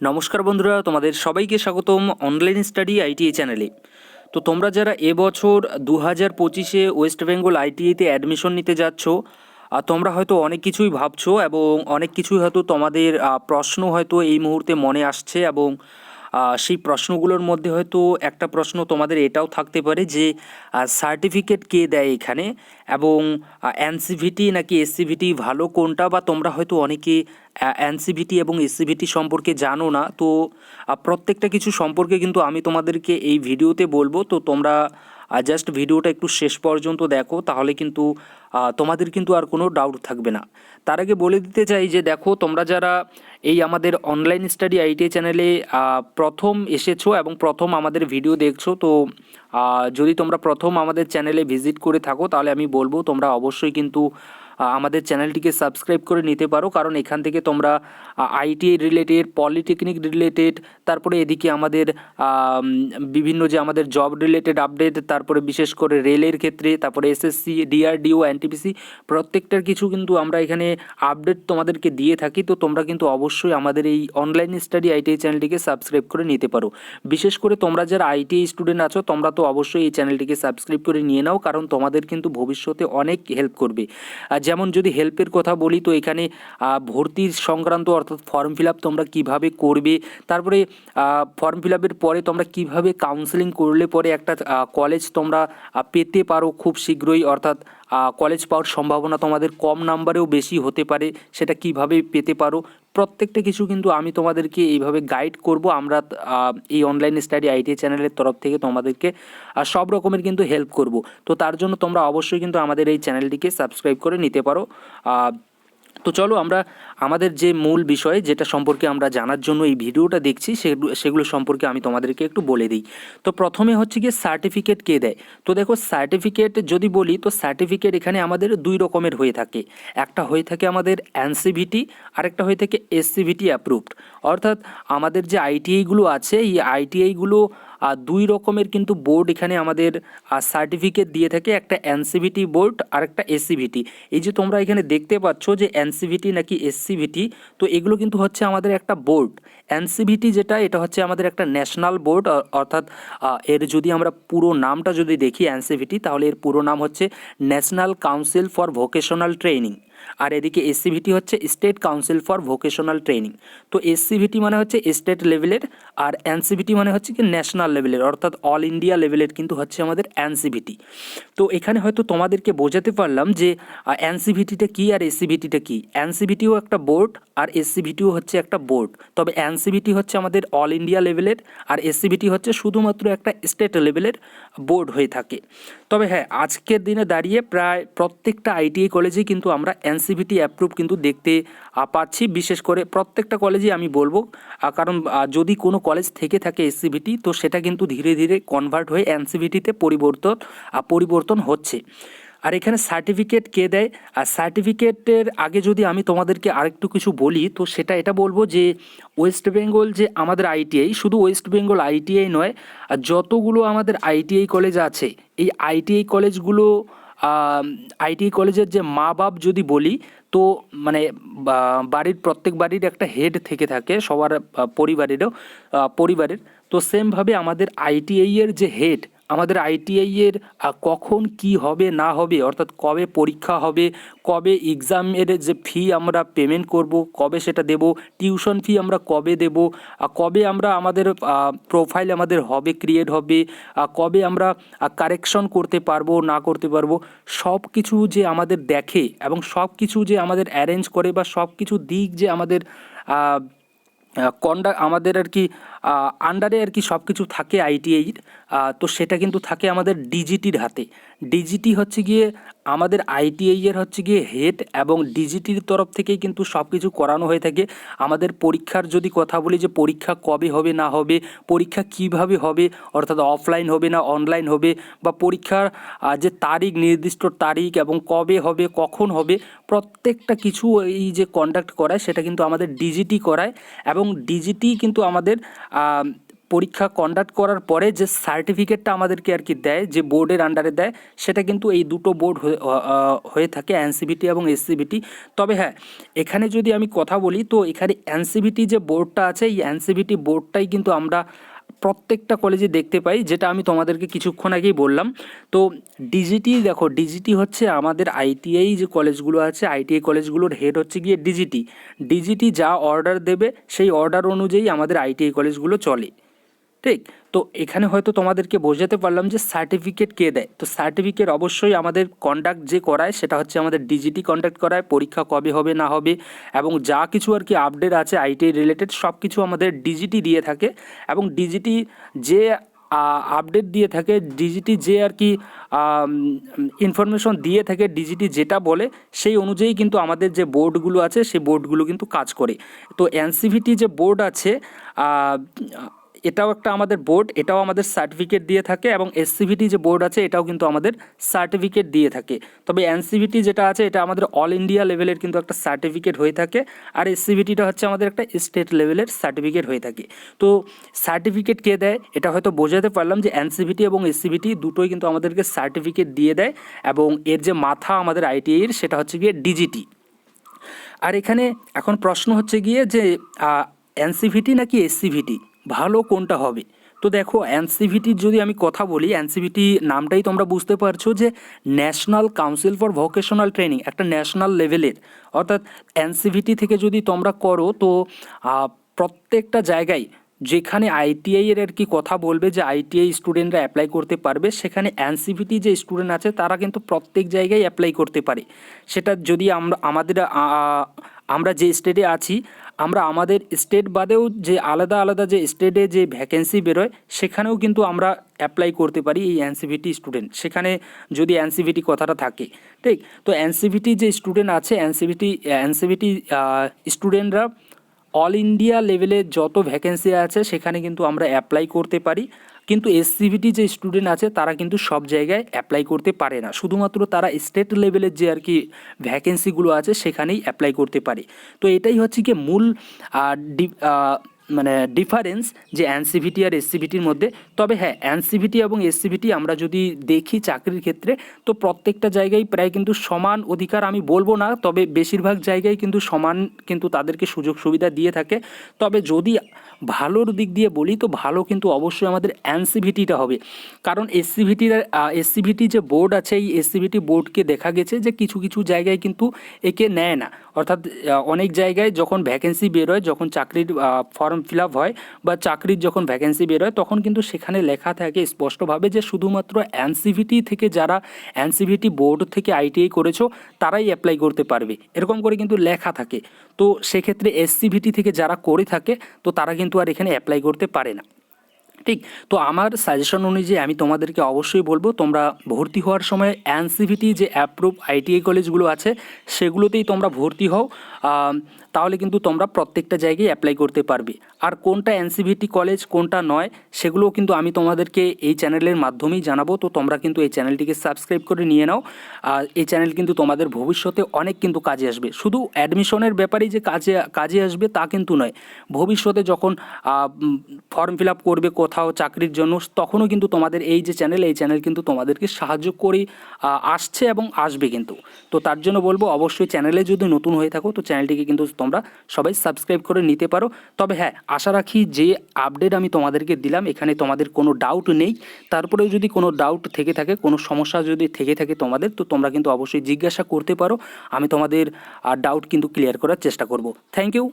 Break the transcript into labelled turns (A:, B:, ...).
A: নমস্কার বন্ধুরা, তোমাদের সবাইকে স্বাগতম অনলাইন স্টাডি আইটিএ চ্যানেলে তো তোমরা যারা এবছর দু হাজার পঁচিশে ওয়েস্ট বেঙ্গল আইটিআইতে অ্যাডমিশন নিতে যাচ্ছ, আর তোমরা হয়তো অনেক কিছুই ভাবছ এবং অনেক কিছুই হয়তো তোমাদের প্রশ্ন হয়তো এই মুহূর্তে মনে আসছে এবং সেই প্রশ্নগুলোর মধ্যে হয়তো একটা প্রশ্ন তোমাদের এটাও থাকতে পারে যে সার্টিফিকেট কে দেয় এখানে? এবং এনসিভিটি নাকি এসসিভিটি ভালো কোনটা? বা তোমরা হয়তো অনেকে এনসিভিটি এবং এসসিভিটি সম্পর্কে জানো না। তো প্রত্যেকটা কিছু সম্পর্কে কিন্তু আমি তোমাদেরকে এই ভিডিওতে বলব। তো তোমরা জাস্ট ভিডিওটা একটু শেষ পর্যন্ত দেখো, তাহলে কিন্তু তোমাদের কিন্তু আর কোনো ডাউট থাকবে না। তার আগে বলে দিতে চাই যে দেখো, তোমরা যারা এই আমাদের অনলাইন স্টাডি আইটিআই চ্যানেলে প্রথম এসেছ এবং প্রথম আমাদের ভিডিও দেখছ, তো যদি তোমরা প্রথম আমাদের চ্যানেলে ভিজিট করে থাকো, তাহলে আমি বলব তোমরা অবশ্যই কিন্তু আমাদের চ্যানেলটিকে সাবস্ক্রাইব করে নিতে পারো। কারণ এখান থেকে তোমরা আইটিআই রিলেটেড পলিটেকনিক রিলেটেড তারপরে এদিকে আমাদের বিভিন্ন যে আমাদের জব রিলেটেড আপডেট তারপরে বিশেষ করে রেলের ক্ষেত্রে, তারপরে এসএসসি ডিআরডিও এনটিপিসি প্রত্যেকটার কিছু কিন্তু আমরা এখানে আপডেট তোমাদেরকে দিয়ে থাকি। তো তোমরা কিন্তু অবশ্যই আমাদের এই অনলাইন স্টাডি আইটিআই চ্যানেলটিকে সাবস্ক্রাইব করে নিতে পারো। বিশেষ করে তোমরা যারা আইটিআই স্টুডেন্ট আছো, তোমরা তো অবশ্যই এই চ্যানেলটিকে সাবস্ক্রাইব করে নিয়ে নাও, কারণ তোমাদের কিন্তু ভবিষ্যতে অনেক হেল্প করবে। যেমন যদি হেল্পের কথা বলি, তো এখানে ভর্তির সংক্রান্ত অর্থাৎ ফর্ম ফিল আপ তোমরা কীভাবে করবে? তারপরে ফর্ম ফিল আপের পরে তোমরা কীভাবে কাউন্সেলিং করলে পরে একটা কলেজ তোমরা পেতে পারো খুব শীঘ্রই? অর্থাৎ কলেজ পাওয়ার সম্ভাবনা তোমাদের কম নাম্বারেও বেশি হতে পারে, সেটা কীভাবে পেতে পারো? প্রত্যেকটা কিছু কিন্তু আমি তোমাদেরকে এইভাবে গাইড করব। আমরা এই অনলাইন স্টাডি আইটি চ্যানেলের তরফ থেকে তোমাদেরকে সব রকমের কিন্তু হেল্প করব। তো তার জন্য তোমরা অবশ্যই কিন্তু আমাদের এই চ্যানেলটিকে সাবস্ক্রাইব করে নিতে পারো। তো চলো আমরা আমাদের যে মূল বিষয় যেটা সম্পর্কে আমরা জানার জন্য এই ভিডিওটা দেখছি সেগুলো সম্পর্কে আমি তোমাদেরকে একটু বলে দিই। তো প্রথমে হচ্ছে গিয়ে সার্টিফিকেট কে দেয়। তো দেখো সার্টিফিকেট যদি বলি, তো সার্টিফিকেট এখানে আমাদের দুই রকমের হয়ে থাকে। একটা হয়ে থাকে আমাদের এনসিভিটি আরেকটা হয়ে থাকে এসসিভিটি অ্যাপ্রুভড অর্থাৎ আমাদের যে আইটিআইগুলো আছে, এই আইটিআইগুলো আর দুই রকমের কিন্তু বোর্ড এখানে আমাদের সার্টিফিকেট দিয়ে থাকে, একটা এনসিভিটি বোর্ড আর একটা এসসিভিটি এই যে তোমরা এখানে দেখতে পাচ্ছ যে এনসিভিটি নাকি এসসিভিটি তো এগুলো কিন্তু হচ্ছে আমাদের একটা বোর্ড এনসিভিটি যেটা, এটা হচ্ছে আমাদের একটা ন্যাশনাল বোর্ড অর্থাৎ এর যদি আমরা পুরো নামটা যদি দেখি এনসিভিটি তাহলে এর পুরো নাম হচ্ছে national council for vocational training আর এদিকে এসসিভিটি হচ্ছে state council for vocational training তো এসসিভিটি মানে হচ্ছে স্টেট লেভেলের আর এনসিভিটি মানে হচ্ছে কি ন্যাশনাল লেভেলের অর্থাৎ অল ইন্ডিয়া লেভেলের কিন্তু হচ্ছে আমাদের এনসিভিটি তো এখানে হয়তো তোমাদেরকে বোঝাতে পারলাম যে এনসিভিটিটা কী আর এসসিভিটিটা কী এনসিভিটিও একটা বোর্ড আর এসসিভিটিও হচ্ছে একটা বোর্ড তবে এনসিভিটি হচ্ছে আমাদের অল ইন্ডিয়া লেভেলের আর এসসিভিটি হচ্ছে শুধুমাত্র একটা স্টেট লেভেলের বোর্ড হয়ে থাকে তবে হ্যাঁ আজকের দিনে দাঁড়িয়ে প্রায় প্রত্যেকটা আইটিআই কলেজেই কিন্তু আমরা এনসিভিটি অ্যাপ্রুভ কিন্তু দেখতে পাচ্ছি। বিশেষ করে প্রত্যেকটা কলেজে আমি বলব কারণ যদি কোনো কলেজ থেকে থাকে এসসিভিটি তো সেটা কিন্তু ধীরে ধীরে কনভার্ট হয়ে এনসিভিটিতে পরিবর্তন পরিবর্তন হচ্ছে। আর এখানে সার্টিফিকেট কে দেয়? আর সার্টিফিকেটের আগে যদি আমি তোমাদেরকে আরেকটু কিছু বলি, তো সেটা এটা বলব যে ওয়েস্ট বেঙ্গল যে আমাদের আইটিআই শুধু ওয়েস্ট বেঙ্গল আইটিআই নয়, আর যতগুলো আমাদের আইটিআই কলেজ আছে, এই আইটিআই কলেজগুলো আইটিআই কলেজের যে মা বাপ যদি বলি, তো মানে বাড়ির প্রত্যেক বাড়ির একটা হেড থেকে থাকে, সবার পরিবারেরও পরিবারের। তো সেমভাবে আমাদের আইটিআইয়ের যে হেড আমাদের আইটিআই এর কখন কি হবে না হবে অর্থাৎ কবে পরীক্ষা হবে কবে এক্সামের যে ফি আমরা পেমেন্ট করব কবে সেটা দেব টিউশন ফি আমরা কবে দেব কবে আমরা আমাদের প্রোফাইল আমাদের হবে ক্রিয়েট হবে কবে আমরা কারেকশন করতে পারব না করতে পারব সব কিছু যে আমাদের দেখে এবং সব কিছু যে আমাদের অ্যারেঞ্জ করে বা সব কিছু দিক যে আমাদের আহ, কন্ডা আমাদের আর কি আন্ডারে আর কি সব কিছু থাকে আইটিআইর তো সেটা কিন্তু থাকে আমাদের ডিজিটির হাতে। ডিজিটি হচ্ছে গিয়ে আমাদের আইটিআইয়ের হচ্ছে গিয়ে হেড এবং ডিজিটির তরফ থেকেই কিন্তু সব কিছু করানো হয়ে থাকে। আমাদের পরীক্ষার যদি কথা বলি যে পরীক্ষা কবে হবে, না হবে, পরীক্ষা কীভাবে হবে, অর্থাৎ অফলাইন হবে না অনলাইন হবে, বা পরীক্ষার যে তারিখ, নির্দিষ্ট তারিখ এবং কবে হবে, কখন হবে, প্রত্যেকটা কিছু এই যে কন্ডাক্ট করায়, সেটা কিন্তু আমাদের ডিজিটি করায় এবং ডিজিটি কিন্তু আমাদের পরীক্ষা কন্ডাক্ট করার পরে যে সার্টিফিকেটটা আমাদেরকে আর কি দেয়, যে বোর্ডের আন্ডারে দেয়, সেটা কিন্তু এই দুটো বোর্ড হয়ে থাকে এনসিবিটি এবং এসসিবিটি তবে হ্যাঁ এখানে যদি আমি কথা বলি, তো এখানে এনসিবিটি যে বোর্ডটা আছে, এই এনসিবিটি বোর্ডটাই কিন্তু আমরা প্রত্যেকটা কলেজে দেখতে পাই, যেটা আমি তোমাদেরকে কিছুক্ষণ আগেই বললাম। তো ডিজিটি দেখো ডিজিটি হচ্ছে আমাদের আইটিআই যে কলেজগুলো আছে আইটিআই কলেজগুলোর হেড হচ্ছে গিয়ে ডিজিটি ডিজিটি যা অর্ডার দেবে, সেই অর্ডার অনুযায়ী আমাদের আইটিআই কলেজগুলো চলে। ঠিক? তো এখানে হয়তো তোমাদেরকে বোঝাতে পারলাম যে সার্টিফিকেট কে দেয়। তো সার্টিফিকেট অবশ্যই আমাদের কন্ডাক্ট যে করায়, সেটা হচ্ছে আমাদের ডিজিটি কন্ডাক্ট করায়, পরীক্ষা কবে হবে, না হবে, এবং যা কিছু আর কি আপডেট আছে আইটি রিলেটেড সব কিছু আমাদের ডিজিটি দিয়ে থাকে। এবং ডিজিটি যে আপডেট দিয়ে থাকে ডিজিটি যে আর কি ইনফরমেশন দিয়ে থাকে ডিজিটি যেটা বলে, সেই অনুযায়ী কিন্তু আমাদের যে বোর্ডগুলো আছে, সেই বোর্ডগুলো কিন্তু কাজ করে। তো এনসিভিটি যে বোর্ড আছে এটাও একটা আমাদের বোর্ড এটাও আমাদের সার্টিফিকেট দিয়ে থাকে এবং এসসিভিটি যে বোর্ড আছে, এটাও কিন্তু আমাদের সার্টিফিকেট দিয়ে থাকে। তবে এনসিভিটি যেটা আছে, এটা আমাদের অল ইন্ডিয়া লেভেলের কিন্তু একটা সার্টিফিকেট হয়ে থাকে আর এসসিভিটিটা হচ্ছে আমাদের একটা স্টেট লেভেলের সার্টিফিকেট হয়ে থাকে। তো সার্টিফিকেট কে দেয়? এটা হয়তো বোঝাতে পারলাম যে এনসিভিটি এবং এসসিভিটি দুটোই কিন্তু আমাদেরকে সার্টিফিকেট দিয়ে দেয় এবং এর যে মাথা আমাদের আইটিআইয়ের সেটা হচ্ছে গিয়ে ডিজিটি আর এখানে এখন প্রশ্ন হচ্ছে গিয়ে যে এনসিভিটি নাকি এসসিভিটি ভালো কোনটা হবে? তো দেখো এনসিভিটির যদি আমি কথা বলি এনসিভিটি নামটাই তোমরা বুঝতে পারছ যে national council for vocational training একটা ন্যাশনাল লেভেলের অর্থাৎ এনসিভিটি থেকে যদি তোমরা করো, তো প্রত্যেকটা জায়গায় যেখানে আইটিআই এর আর কি কথা বলবে, যে আইটিআই স্টুডেন্টরা অ্যাপ্লাই করতে পারবে, সেখানে এনসিভিটি যে স্টুডেন্ট আছে, তারা কিন্তু প্রত্যেক জায়গায় অ্যাপ্লাই করতে পারে। সেটা যদি আমরা, আমাদের আমরা যে স্টেটে আছি আমরা আমাদের স্টেট বাদেও যে আলাদা আলাদা যে স্টেটে যে ভ্যাকেন্সি বেরোয়, সেখানেও কিন্তু আমরা অ্যাপ্লাই করতে পারি এই এনসিভিটি স্টুডেন্ট সেখানে যদি এনসিভিটি কথাটা থাকে, ঠিক? তো এনসিভিটি যে স্টুডেন্ট আছে এনসিভিটি এনসিভিটি স্টুডেন্টরা অল ইন্ডিয়া লেভেলে যত ভ্যাকেন্সি আছে, সেখানে কিন্তু আমরা অ্যাপ্লাই করতে পারি। কিন্তু এসসিবিটি যে স্টুডেন্ট আছে, তারা কিন্তু সব জায়গায় অ্যাপ্লাই করতে পারে না। শুধুমাত্র তারা স্টেট লেভেলের যে আর কি ভ্যাকেন্সিগুলো আছে, সেখানেই অ্যাপ্লাই করতে পারে। তো এটাই হচ্ছে কি মূল মানে ডিফারেন্স যে এনসিভিটি আর এসসিভিটির মধ্যে। তবে হ্যাঁ এনসিভিটি এবং এসসিভিটি আমরা যদি দেখি চাকরির ক্ষেত্রে, তো প্রত্যেকটা জায়গায় প্রায় কিন্তু সমান অধিকার আমি বলব না, তবে বেশিরভাগ জায়গায় কিন্তু সমান কিন্তু তাদেরকে সুযোগ সুবিধা দিয়ে থাকে। তবে যদি ভালোর দিক দিয়ে বলি, তো ভালো কিন্তু অবশ্যই আমাদের এনসিভিটিটা হবে। কারণ এসসিভিটির এসসিভিটি যে বোর্ড আছে, এই এসসিভিটি বোর্ডকে দেখা গেছে যে কিছু কিছু জায়গায় কিন্তু একে নেয় না। অর্থাৎ অনেক জায়গায় যখন ভ্যাকেন্সি বেরোয় যখন চাকরির ফর্ম ফিল আপ হয় বা চাকরির যখন ভ্যাকেন্সি বেরোয় তখন কিন্তু সেখানে লেখা থাকে স্পষ্টভাবে যে শুধুমাত্র এনসিভিটি থেকে যারা এনসিভিটি বোর্ড থেকে আইটিআই করেছ, তারাই অ্যাপ্লাই করতে পারবে। এরকম করে কিন্তু লেখা থাকে। তো সেক্ষেত্রে এসসিভিটি থেকে যারা করে থাকে, তো তারা কিন্তু আর এখানে অ্যাপ্লাই করতে পারে না। ঠিক? তো আমার সাজেশন অনুযায়ী আমি তোমাদেরকে অবশ্যই বলব, তোমরা ভর্তি হওয়ার সময় এনসিভিটি যে অ্যাপ্রুভ আইটিআই কলেজগুলো আছে, সেগুলোতেই তোমরা ভর্তি হও। তাহলে কিন্তু তোমরা প্রত্যেকটা জায়গায় অ্যাপ্লাই করতে পারবে। আর কোনটা এনসিভিটি কলেজ কোনটা নয়, সেগুলোও কিন্তু আমি তোমাদেরকে এই চ্যানেলের মাধ্যমেই জানাব। তো তোমরা কিন্তু এই চ্যানেলটিকে সাবস্ক্রাইব করে নিয়ে নাও। আর এই চ্যানেল কিন্তু তোমাদের ভবিষ্যতে অনেক কিন্তু কাজে আসবে। শুধু অ্যাডমিশনের ব্যাপারেই যে কাজে কাজে আসবে তা কিন্তু নয়। ভবিষ্যতে যখন ফর্ম ফিল আপ করবে কোথাও চাকরির জন্য, তখনও কিন্তু তোমাদের এই যে চ্যানেল এই চ্যানেল কিন্তু তোমাদেরকে সাহায্য করে আসছে এবং আসবে কিন্তু। তো তার জন্য বলব, অবশ্যই চ্যানেলে যদি নতুন হয়ে থাকো, তো চ্যানেলটিকে কিন্তু তোমরা সবাই সাবস্ক্রাইব করে নিতে পারো। তবে হ্যাঁ আশা রাখি যে আপডেট আমি তোমাদেরকে দিলাম, এখানে তোমাদের কোনো ডাউট নেই। তারপরেও যদি কোনো ডাউট থেকে থাকে, কোনো সমস্যা যদি থেকে থাকে তোমাদের, তো তোমরা কিন্তু অবশ্যই জিজ্ঞাসা করতে পারো। আমি তোমাদের ডাউট কিন্তু ক্লিয়ার করার চেষ্টা করব। Thank you